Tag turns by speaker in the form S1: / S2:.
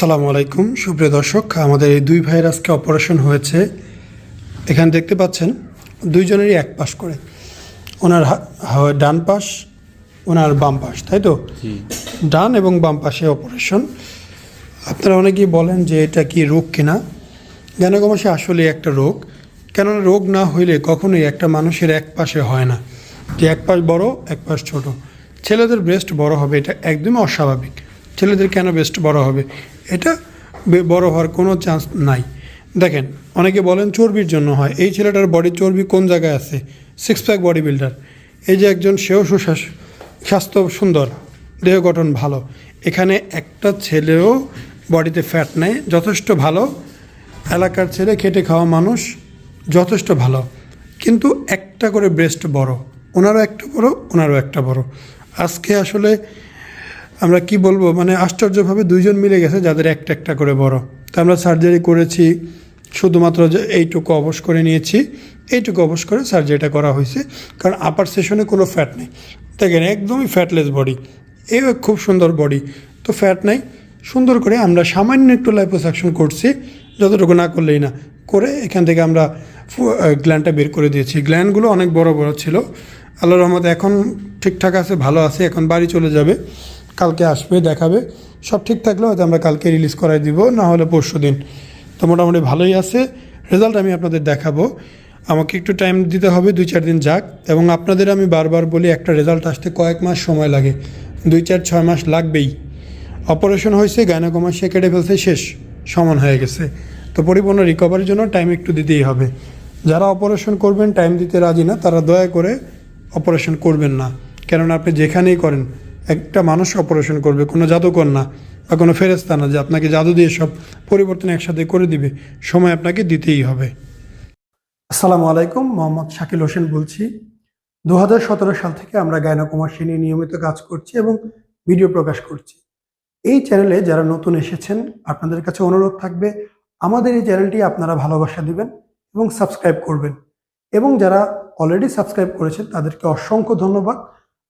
S1: আসসালামু আলাইকুম। সুপ্রিয় দর্শক আমাদের এই দুই ভাইয়ের আজকে অপারেশন হয়েছে। এখানে দেখতে পাচ্ছেন দুইজনেরই এক পাশ করে। ওনার ডান পাশ ওনার বাম পাশ তাই তো? ডান এবং বাম পাশে অপারেশন। আপনারা অনেকেই বলেন যে এটা কি রোগ কিনা। জ্ঞানগমাসে আসলে একটা রোগ। কেননা রোগ না হইলে কখনোই একটা মানুষের এক পাশে হয় না। যে এক পাশ বড় এক পাশ ছোট। ছেলেদের ব্রেস্ট বড় হবে এটা একদমই অস্বাভাবিক। ছেলেদের কেন বেস্ট বড় হবে? এটা বড় হওয়ার কোনো চান্স নাই। দেখেন, অনেকে বলেন চর্বির জন্য হয়। এই ছেলেটার বডি চর্বি কোন জায়গায় আছে? সিক্স প্যাক বডি বিল্ডার এই যে একজন, সেও সুশ্বাস স্বাস্থ্য সুন্দর, দেহ গঠন ভালো। এখানে একটা ছেলেও বডিতে ফ্যাট নেই, যথেষ্ট ভালো। এলাকার ছেলে খেটে খাওয়া মানুষ, যথেষ্ট ভালো। কিন্তু একটা করে ব্রেস্ট বড়। ওনারও একটা বড়, ওনারও একটা বড়। আজকে আসলে আমরা কি বলব? মানে আশ্চর্যভাবে দুইজন মিলে গেছে যাদের একটা একটা করে বড়। তো আমরা সার্জারি করেছি, শুধুমাত্র যে এইটুকু অবশ করে নিয়েছি, এইটুকু অবশ করে সার্জারিটা করা হয়েছে, কারণ আপার সেশনে কোনো ফ্যাট নেই। দেখেন, একদমই ফ্যাটলেস বডি এই খুব সুন্দর বডি তো ফ্যাট নাই। সুন্দর করে আমরা সামান্য একটু লাইপোসাকশন করছি, যতটুকু না করলেই না। করে এখান থেকে আমরা গ্ল্যান্ডটা বের করে দিয়েছি। গ্ল্যান্ডগুলো অনেক বড় বড় ছিল। আল্লাহ রহমত এখন ঠিকঠাক আছে, ভালো আছে, এখন বাড়ি চলে যাবে। কালকে আসবে, দেখাবে। সব ঠিক থাকলে হয়তো আমরা কালকে রিলিজ করাই দিব, না হলে পরশু দিন। তো মোটামুটি ভালোই আছে। রেজাল্ট আমি আপনাদের দেখাবো। আমাকে একটু টাইম দিতে হবে, দুই চার দিন যাক। এবং আপনাদের আমি বারবার বলি, একটা রেজাল্ট আসতে কয়েক মাস সময় লাগে। দুই চার, ছয় মাস লাগবেই। অপারেশন হয়েছে গায়নাকমাসিয়া কেটে ফেলছে, শেষ। সমান হয়ে গেছে। তো পরিপূর্ণ রিকভারির জন্য টাইম একটু দিতেই হবে। যারা অপারেশন করবেন টাইম দিতে রাজি না, তারা দয়া করে অপারেশন করবেন না। কেননা আপনি যেখানেই করেন একটা মানুষ অপারেশন করবে, কোনো জাদুকর না বা কোনো ফেরেস্তা না যে আপনাকে জাদু দিয়ে সব পরিবর্তন একসাথে করে দিবে। সময় আপনাকে দিতেই হবে। আসসালামু আলাইকুম, মোহাম্মদ শাকিল হোসেন বলছি। দু হাজার সতেরো সাল থেকে আমরা গায়নাকুমাসী নিয়ে নিয়মিত কাজ করছি এবং ভিডিও প্রকাশ করছি। এই চ্যানেলে যারা নতুন এসেছেন, আপনাদের কাছে অনুরোধ থাকবে, আমাদের এই চ্যানেলটি আপনারা ভালোবাসা দিবেন এবং সাবস্ক্রাইব করবেন। এবং যারা অলরেডি সাবস্ক্রাইব করেছেন, তাদেরকে অসংখ্য ধন্যবাদ।